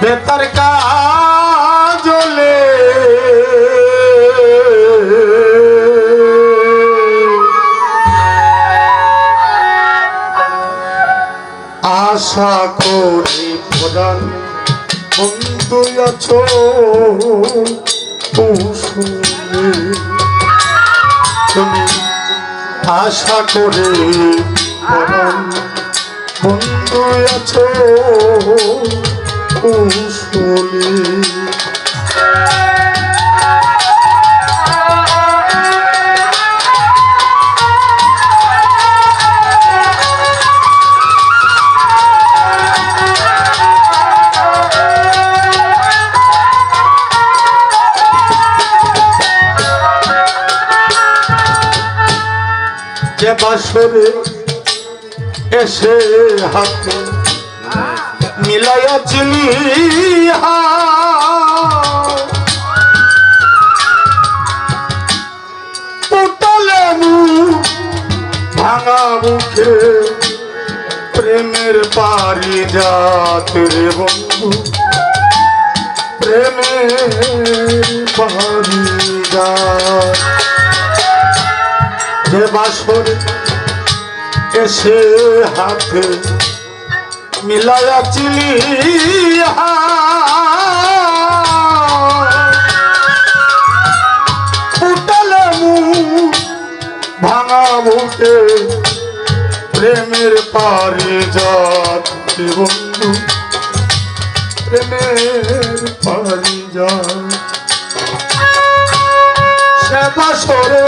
বেতার কাজলে। আশা করি প্রধান বন্ধু আছো তুমি আশা করে প্রধান বন্ধু আছো। কুসুমে বাসরে এসে হাতে চিনি পুটালে ভাঙা মুখে প্রেমের পারি যাত রে বন্ধু। প্রেমের পারি যাত যে এসে হাতে মিলায়া চিলি ফুটালে মুখ, ভাঙা বুকে প্রেমের পারে যাত বন্ধু। প্রেমের পারি যাত সে বাসরে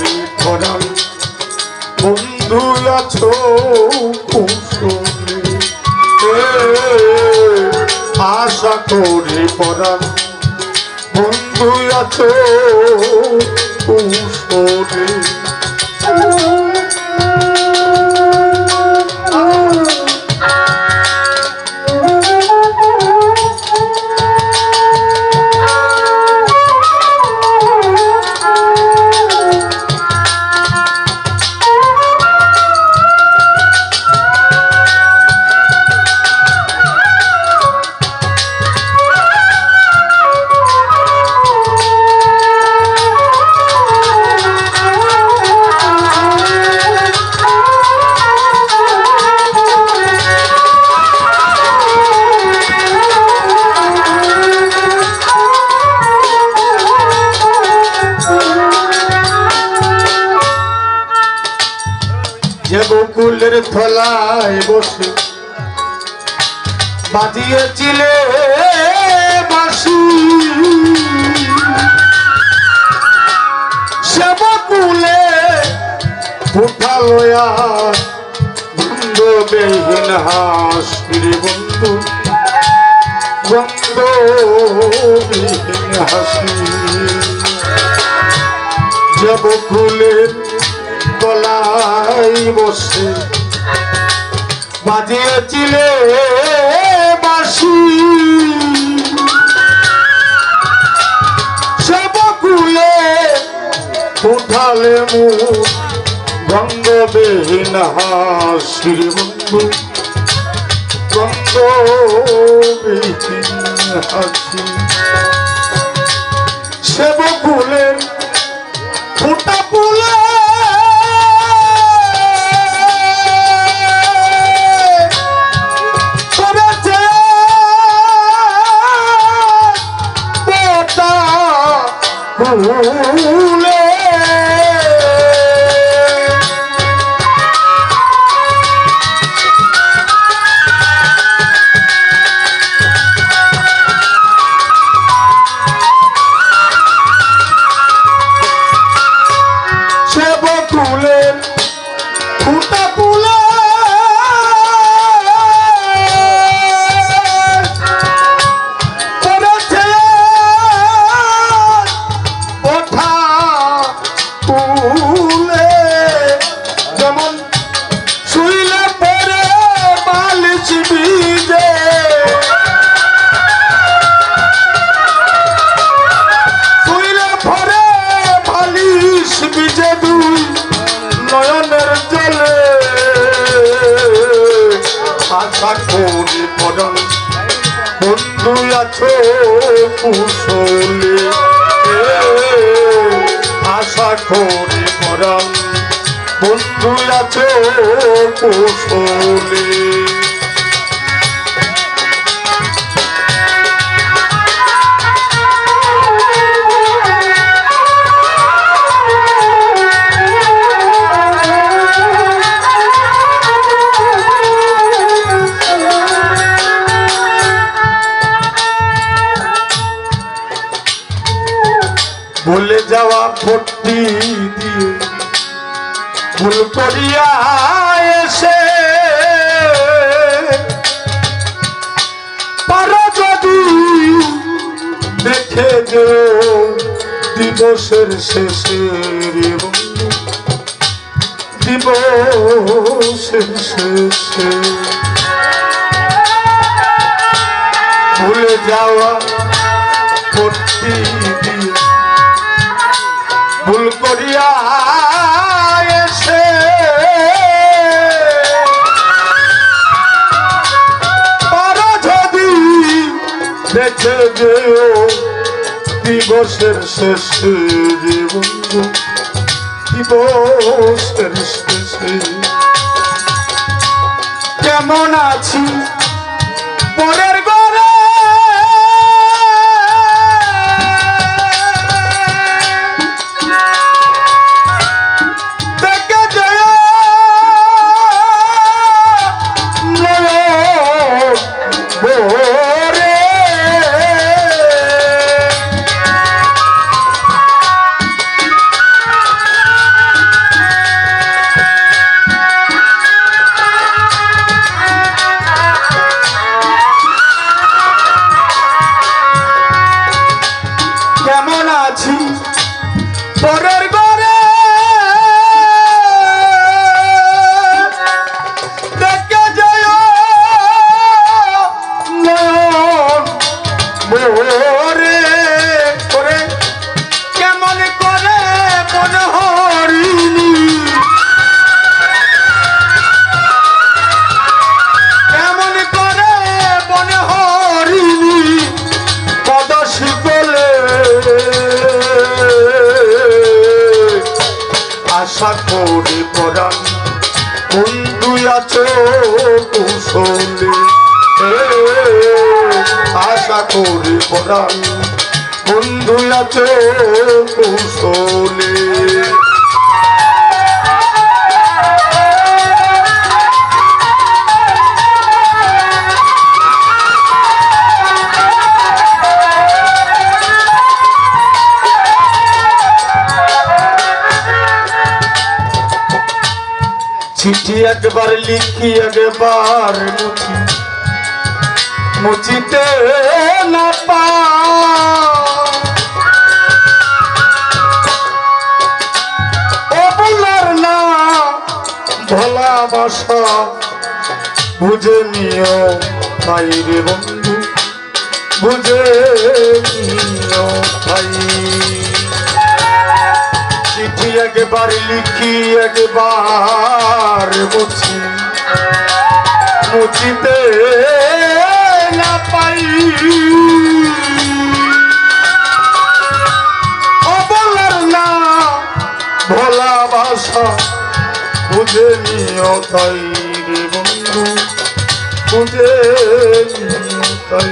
করি পরাণ বন্ধু আছো আশা করে পরাণ বন্ধু আছো কুসুমে বকুলের থলায় বসে বাজিয়েছিলে বাসি সে বকুলে উঠালয়া বন্ধবিহীন হাসির বন্ধু। বন্ধবিহীন হাসি। যে বকুলের গলায় বসে। বাজিয়েছিলে বাসি সে বকুলে উঠালে মুখ গঙ্গবিহীন হাসির বন্ধু গঙ্গবিহীন হাসি। ভুলে Oh, করি পরম বন্ধু আছো কুশলে। আশা করি পরম বন্ধু আছো কুশলে। ভুল করিয়া এসে। পারো যদি দেখে যে দিবসের শেষে দিবসের শেষে। ভুলে যাওয়া ভুল করিয়া এসে। পারো যদি দেখে যেও, দিবসের শেষে যে বন্ধু, দিবসের শেষে। কেমন আছি? পরের করি কোন দুই আছো কুশলে। আশা করি পরাণ বন্ধু আছো কুশলে। চিঠি একবার লিখি, একবার মুছি মুচিতে না পা না ভালোবাসা বুঝে নিও ভাই রে বন্ধু, বুঝে নিও ভাই। একবার লিখি, একবার মুছি। মুছিতে না পাই। অবলার না, ভোলা বাসা বুঝে নিও তাই রে বন্ধু, বুঝে নিও তাই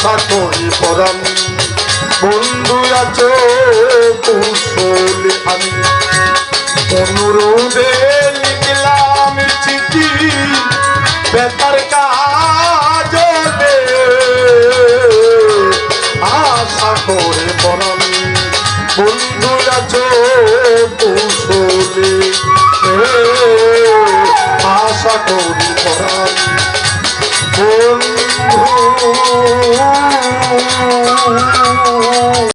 আশা করি বন্ধু আমি অনুরোধে